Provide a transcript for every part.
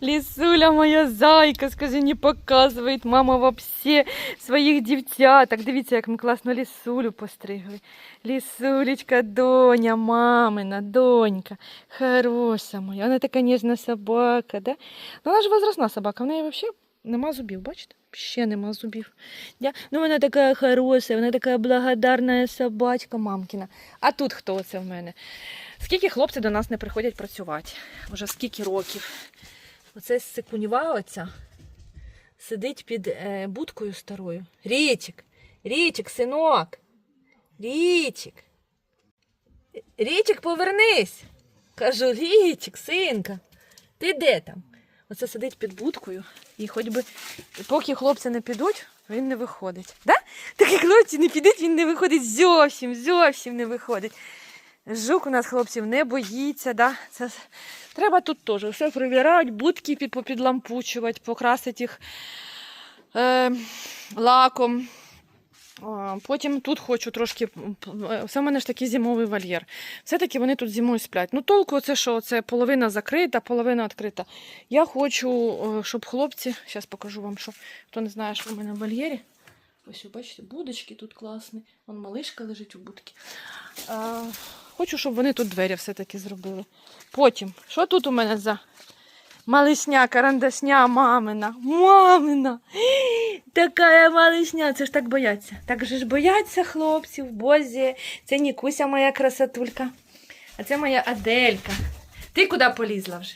Лисуля моя зайка, скажи, не показує мама вообще своїх дівчаток. Дивіться, як ми класно лісулю постригли. Лісулечка, доня, мамина, донька, хороша моя. Вона така ніжна собака, да? Ну, вона ж возрастна собака, в неї взагалі нема зубів, бачите? Ще нема зубів. Да? Ну, вона така хороша, вона така благодарна собачка мамкіна. А тут хто це в мене? Скільки хлопців до нас не приходять працювати? Вже скільки років? Оце секуньва оця сидить під е, будкою старою. Річик, Річик, синок. Річик. Річик, повернись. Кажу, Річик, синка. Ти де там? Оце сидить під будкою, і хоч би поки хлопці не підуть, він не виходить. Да? Так як хлопці не підуть, він не виходить зовсім, зовсім не виходить. Жук у нас хлопців не боїться, да? Це... треба тут теж все перевіряти, будки під, попідлампучувати, покрасити їх е, лаком. Потім тут хочу трошки. е, Все в мене ж такий зимовий вольєр. Все-таки вони тут зимою сплять. Ну, толку це що? Це половина закрита, половина відкрита. Я хочу, е, щоб хлопці. Зараз покажу вам, що хто не знає, що в мене в вольєрі. Ось, бачите, будочки тут класні. Вон малишка лежить у будці. Хочу, щоб вони тут двері все-таки зробили. Потім, що тут у мене за малишня, карандашня, мамина? Мамина! Така малишня, це ж так бояться. Так же ж бояться хлопців, бозі. Це Нікуся моя красотулька. А це моя Аделька. Ти куди полізла вже?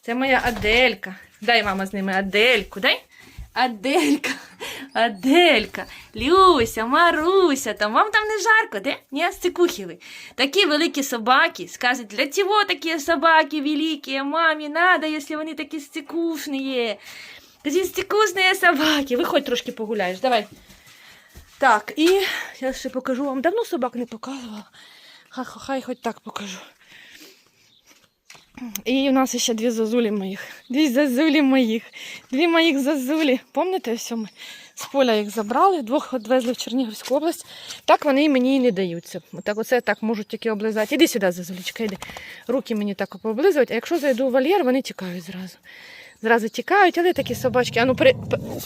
Це моя Аделька. Дай мама з ними Адельку, дай. Аделька, Аделька, Люся, Маруся, там вам там не жарко, де? Ні, стикухи Такі великі собаки, скажуть, для чого такі собаки великі, мамі надо, якщо вони такі стикушні. Такі стикусні собаки. Виходь трошки погуляєш, давай. Так, і я ще покажу вам. Давно собак не показувала. Хай хоч так покажу. І у нас ще дві зазулі моїх. Дві зазулі моїх. Дві моїх зазулі. Пам'ятаєте, все ми з поля їх забрали, двох відвезли в Чернігівську область. Так вони і мені і не даються. Так оце так можуть тільки облизати. Іди сюди, зазулічка, іди. Руки мені так пооблизують, а якщо зайду в вольєр, вони тікають зразу. Зразу тікають, але такі собачки. А ну при...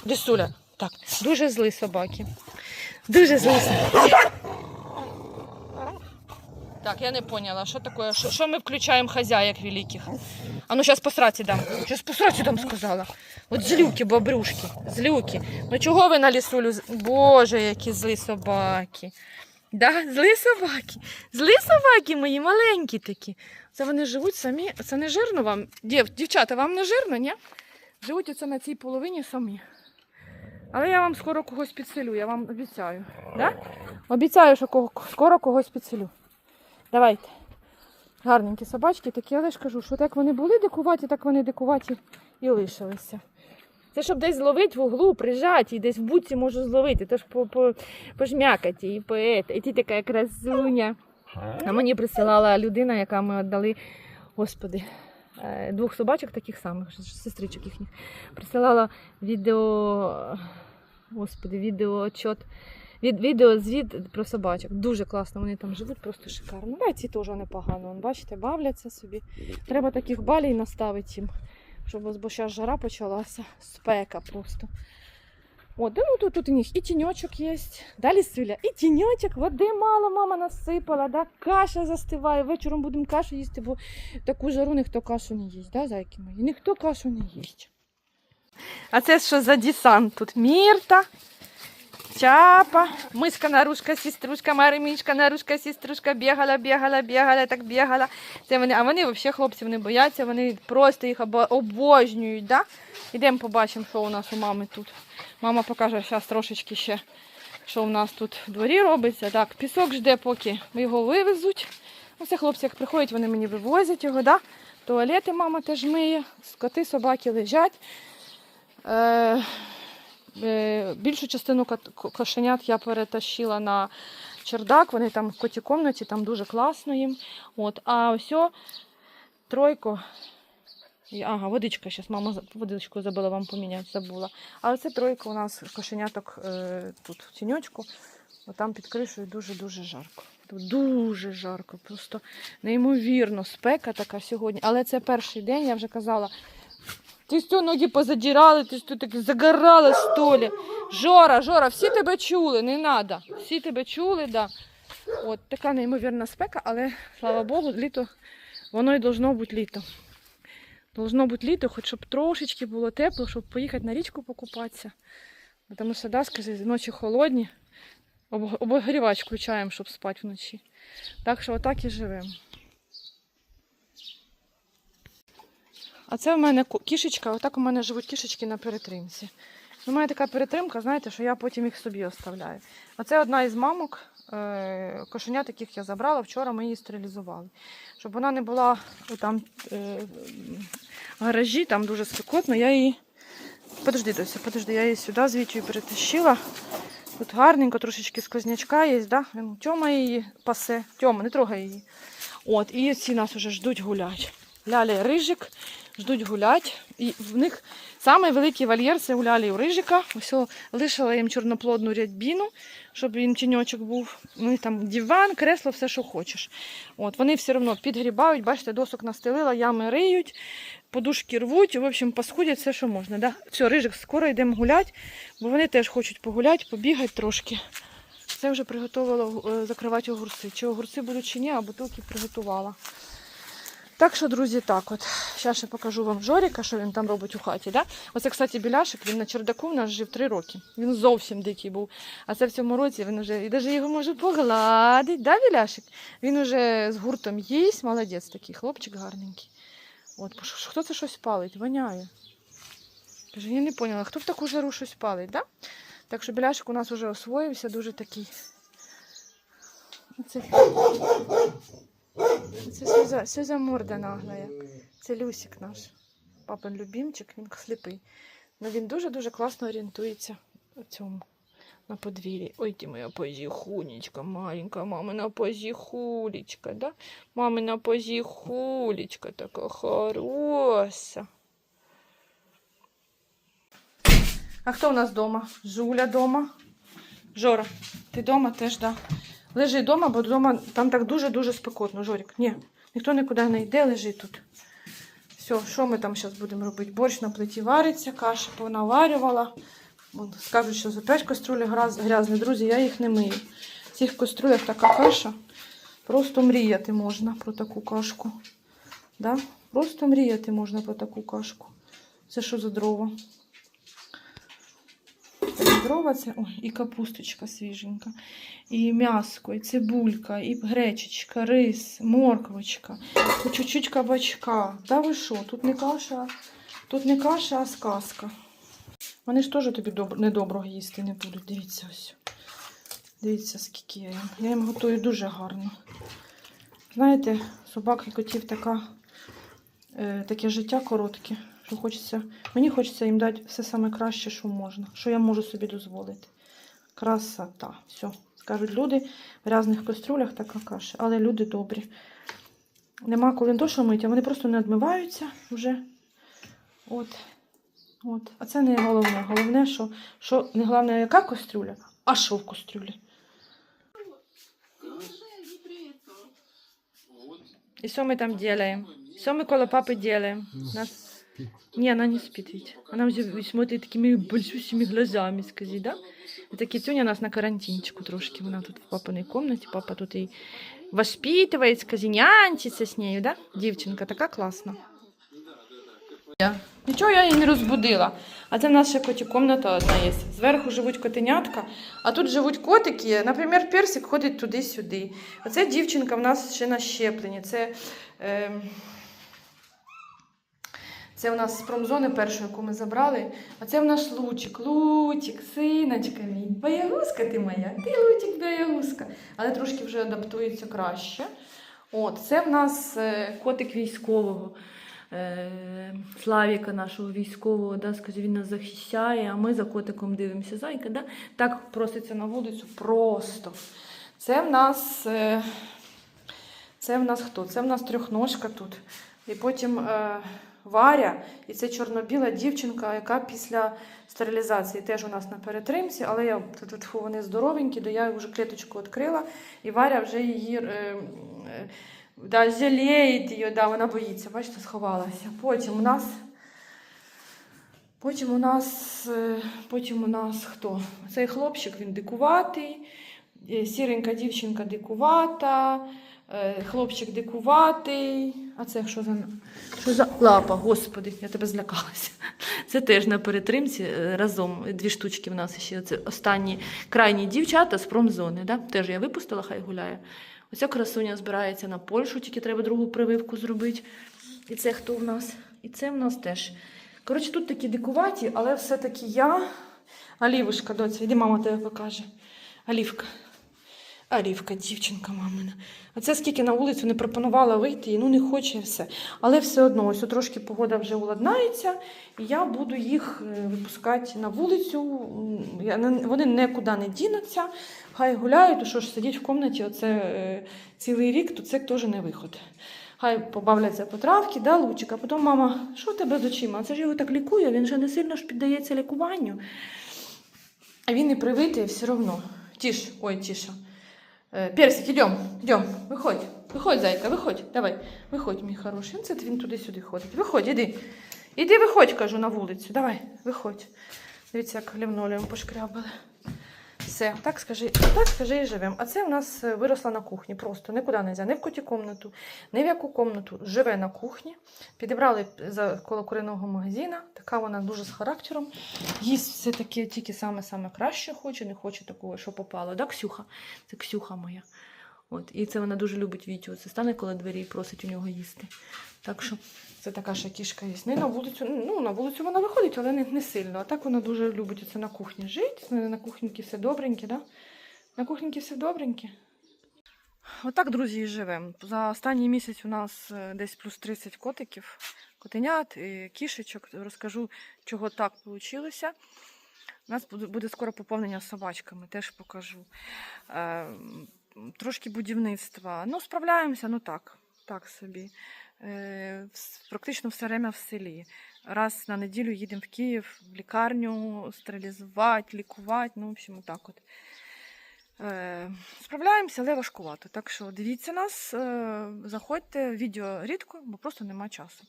Дисуля. Так, дуже злі собаки. Дуже злі собаки. Так, я не поняла, що таке, що, що ми включаємо хазяїк великих. А ну зараз по сраці дам. Зараз по сраці дам сказала. От злюки, бобрюшки, злюки. Ну чого ви на лісулю? Боже, які злі собаки. Да, злі собаки. Злі собаки мої, маленькі такі. Це вони живуть самі. Це не жирно вам? Дів, дівчата, вам не жирно, ні? Живуть оце на цій половині самі. Але я вам скоро когось підселю, я вам обіцяю. Да? Обіцяю, що кого, скоро когось підселю. Давайте. Гарненькі собачки такі, але ж кажу, що так вони були дикуваті, так вони дикуваті і лишилися. Це щоб десь зловити в углу, прижати, і десь в будці можу зловити, то ж по, по, пожмякати і поета. І ти така красуня. А мені присилала людина, яка ми віддали, господи, е, двох собачок таких самих, сестричок їхніх. Присилала відео, господи, відеоотчет від відеозвіт про собачок. Дуже класно, вони там живуть, просто шикарно. Да, ці теж непогано. Вон, бачите, бавляться собі. Треба таких балій наставити їм, щоб бо зараз жара почалася, спека просто. О, да ну тут, тут у них і тіньочок є. Далі Силя, і тіньочок, води мало мама насипала, да? каша застиває. Вечором будемо кашу їсти, бо таку жару ніхто кашу не їсть, да, зайки мої? Ніхто кашу не їсть. А це що за десант тут? Мірта, Чапа, миска нарушка, сеструшка, Маримічка, нарушка, сеструшка, бігала, бігала, бігала, так бігала. Це вони, а вони взагалі хлопців не бояться, вони просто їх обожнюють. Да? Ідемо побачимо, що у нас у мами тут. Мама покаже зараз трошечки ще, що у нас тут в дворі робиться. Так, пісок жде, поки його вивезуть. Ну, хлопці, як приходять, вони мені вивозять його. Да? Туалети мама теж миє, скоти, собаки лежать. Е, Більшу частину кошенят я перетащила на чердак. Вони там в котій комнаті, там дуже класно їм. От. А ось о, тройку. і- Ага, водичка, зараз мама водичку забула вам поміняти, забула. А це тройка у нас кошеняток е, тут в тіньочку. Отам під кришею дуже-дуже жарко. Дуже жарко, просто неймовірно, спека така сьогодні. Але це перший день, я вже казала. Ти що ноги позадірали, ти що так загорала столі. Жора, Жора, всі тебе чули, не треба. Всі тебе чули, да. От така неймовірна спека, але слава Богу, літо, воно і должно бути літо. Должно бути літо, хоч щоб трошечки було тепло, щоб поїхати на річку покупатися. Тому що, да, ночі холодні. Об- Обогрівач включаємо, щоб спати вночі. Так що отак і живемо. А це в мене кішечка, отак у мене живуть кішечки на перетримці. У мене така перетримка, знаєте, що я потім їх собі оставляю. Оце одна із мамок, е, кошенят, яких я забрала, вчора ми її стерилізували. Щоб вона не була там е, в гаражі, там дуже спекотно, я її. Подожди, Дося, подожди, я її сюди звідти перетащила. Тут гарненько, трошечки сквознячка є, да? Тьома її пасе. Тьома, не трогай її. От, і ці нас вже ждуть гулять. Ляля рижик ждуть гулять. І в них самий великий вольєр це у Лялі у рижика. Ось лишила їм чорноплодну рядбіну, щоб він тіньочок був. Ну і там диван, кресло, все, що хочеш. От, вони все одно підгрібають, бачите, досок настелила, ями риють, подушки рвуть, в общем, паскудять все, що можна. Да? Все, рижик, скоро йдемо гуляти, бо вони теж хочуть погуляти, побігати трошки. Це вже приготувала е, закривати огурці. Чи огурці будуть чи ні, а бутилки приготувала. Так що, друзі, так от. Зараз ще покажу вам Жоріка, що він там робить у хаті. Да? Оце, кстати, біляшик, він на чердаку в нас жив три роки. Він зовсім дикий був. А це в цьому році він вже і навіть його може погладити. Да, біляшик? Він уже з гуртом їсть, молодець такий, хлопчик гарненький. От, хто це щось палить? Воняє. Каже, я не поняла, хто в таку жару щось палить, да? Так що біляшик у нас вже освоївся, дуже такий. Оце, це Сюзя, Сюзя морда наглая. Це Люсик наш. Папин любімчик, він сліпий. Ну він дуже-дуже класно орієнтується в цьому. На подвір'ї. Ой, ти моя позіхунечка, маленька мамина позіхулечка, да? Мамина позіхулечка така хороша. А хто у нас вдома? Жуля вдома. Жора, ти вдома теж, да. Лежи вдома, бо вдома там так дуже-дуже спекотно, Жорік. Ні, ніхто нікуди не йде, лежи тут. Все, що ми там зараз будемо робити? Борщ на плиті вариться, каша понаварювала. Скажуть, що за опять каструлі грязні. Друзі, я їх не мию. В цих каструлях така каша. Просто мріяти можна про таку кашку. Да? Просто мріяти можна про таку кашку. Це що за дрова? Це дрова це ой, і капусточка свіженька, і м'яско, і цибулька, і гречечка, рис, морквочка, і чуть-чуть кабачка. Та ви що? Тут не каша, тут не каша, а сказка. Вони ж теж тобі доб... недоброго їсти не будуть. Дивіться ось. Дивіться, скільки я їм. Я їм готую дуже гарно. Знаєте, собак і котів така, е, таке життя коротке, що хочеться. Мені хочеться їм дати все саме краще, що можна, що я можу собі дозволити. Красота. Все. Скажуть люди в різних каструлях така каша, але люди добрі. Нема коли не то, що мить, а вони просто не відмиваються вже. От. От. А це не головне. Головне, що, що не головне, яка кастрюля, а що в кастрюлі. И что мы там делаем? Что мы коло папы делаем? Нас... не, она не спит ведь. Она уже смотрит такими большущими глазами, скажи, да? Это китюня у нас на карантинчику трошки. Вона тут в папиной комнате. Папа тут и воспитывает, скажи, нянчится с нею, да? Дівчинка така класна. Нічого я її не розбудила. А це в нас ще коті комната одна є. Зверху живуть котенятка, а тут живуть котики. Наприклад, персик ходить туди-сюди. А це дівчинка в нас ще на щепленні. Це, е, це у нас з промзони першої, яку ми забрали. А це в наш лучик. Лучик, синочка мій. Боягузка ти моя. Ти лучик боягузка. Але трошки вже адаптується краще. От, це в нас е, котик військового. Е, Славіка нашого військового, да, скажи, він нас захищає, а ми за котиком дивимося. Зайка, да? так проситься на вулицю просто. Це в нас, е, це в нас хто? Це в нас трьохножка тут. І потім Варя, і це чорно-біла дівчинка, яка після стерилізації теж у нас на перетримці, але я тут вони здоровенькі, то я вже клеточку відкрила, і Варя вже її е, е, да, жаліє її, да, вона боїться, бачите, сховалася. Потім у нас. Потім у нас, е, потім у нас хто? Цей хлопчик він дикуватий, сіренька дівчинка дикувата, е, хлопчик дикуватий. А це що за, що за лапа? Господи, я тебе злякалася. Це теж на перетримці е, разом дві штучки в нас ще. Це останні крайні дівчата з промзони. Да? Теж я випустила, хай гуляє. Оця красуня збирається на Польщу, тільки треба другу прививку зробити. І це хто в нас? І це в нас теж. Коротше, тут такі дикуваті, але все-таки я. Алівушка, доця, іди мама тебе покаже. Алівка. Алівка, дівчинка мамина. А це скільки на вулицю не пропонувала вийти, і ну не хоче все. Але все одно, ось трошки погода вже уладнається, і я буду їх е, випускати на вулицю. Вони нікуди не дінуться, хай гуляють, то що ж сидіть в кімнаті оце е, цілий рік, то це теж не виход. Хай побавляться по травки, да, лучик, а потім мама, що тебе з очима? Це ж його так лікує, він же не сильно ж піддається лікуванню. А він і привитий все одно. Тіш, ой, тіша. Е, Персик, идем, идем, виходь, виходь, зайка, виходь, давай, виходь, мій хороший. Це він туди-сюди ходить. Виходь, іди. Іди, виходь, кажу, на вулицю. Давай, виходь. Дивіться, як лівнолеєм пошкрябали. Все, так скажи, так скажи і живемо. А це у нас е, виросла на кухні. Просто нікуди не йде, ні в коті комнату, ні в яку комнату. Живе на кухні. Підібрали за коло куриного магазина. Така вона дуже з характером. Їсть все таке тільки саме-саме краще хоче, не хоче такого, що попало. Да, Ксюха? Це Ксюха моя. От. І це вона дуже любить Вітю. Це стане коло двері і просить у нього їсти. Так що це така ще кішка є. І на вулицю, ну, на вулицю вона виходить, але не, не сильно. А так вона дуже любить оце на кухні жити. На кухні все добреньке, да? На кухні все добреньке. Отак, друзі, і живемо. За останній місяць у нас е, десь плюс 30 котиків, котенят, і кішечок. Розкажу, чого так вийшло. У нас буде- скоро поповнення собачками, теж покажу. Е, трошки будівництва. Ну, справляємося, ну так, так собі. Е, практично все время в селі. Раз на неділю їдемо в Київ, в лікарню, стерилізувати, лікувати. Ну, в общем, так от. Е, Справляємося, але важкувато. Так що дивіться нас, е, заходьте, відео рідко, бо просто нема часу.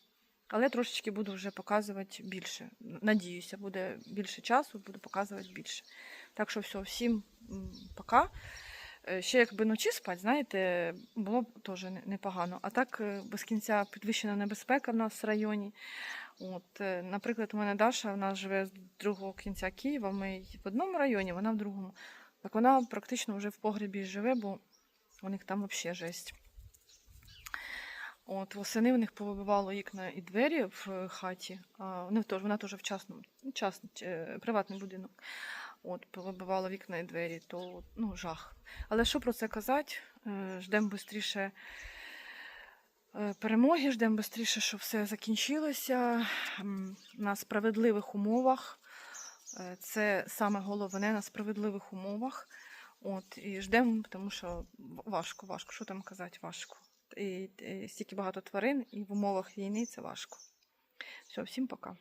Але трошечки буду вже показувати більше. Надіюся, буде більше часу, буду показувати більше. Так що все, всім пока. Е, Ще якби ночі спати, знаєте, було б теж непогано. А так е, без кінця підвищена небезпека в нас в районі. От, е, наприклад, у мене Даша, вона живе з другого кінця Києва. Ми в одному районі, вона в другому. Так вона практично вже в погребі живе, бо у них там взагалі жесть. От, восени у них повибивало вікна і двері в хаті. А, теж, вона теж в частному, ну, е, приватний будинок. От, повибивало вікна і двері, то ну, жах. Але що про це казати? Е, Ждемо швидше перемоги, ждемо швидше, щоб все закінчилося на справедливих умовах. Е, Це саме головне на справедливих умовах. От, і ждемо, тому що важко, важко. Що там казати, важко. І, і стільки багато тварин, і в умовах війни це важко. Все, всім пока.